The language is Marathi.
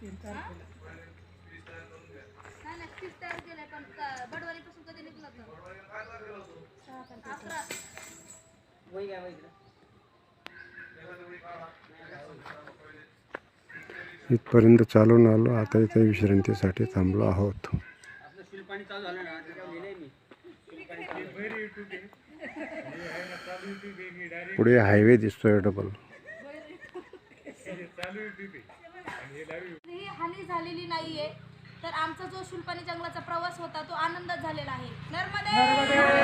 नाही नाही तीस तयार केलंय पण बडवारी पासून कधी निघलं तर अकरा. इथपर्यंत चालून आलो आता इथे विश्रांतीसाठी थांबलो आहोत. आपलं सील पाणी चालू झालं ना त्याच्यावर लिहिलंय मी? पुढे हायवे दिसतोय डबल ही हानी झालेली नाहीये. तर आमचा जो शुलपाणी जंगलाचा प्रवास होता तो आनंदात झालेला आहे. नर्मदे!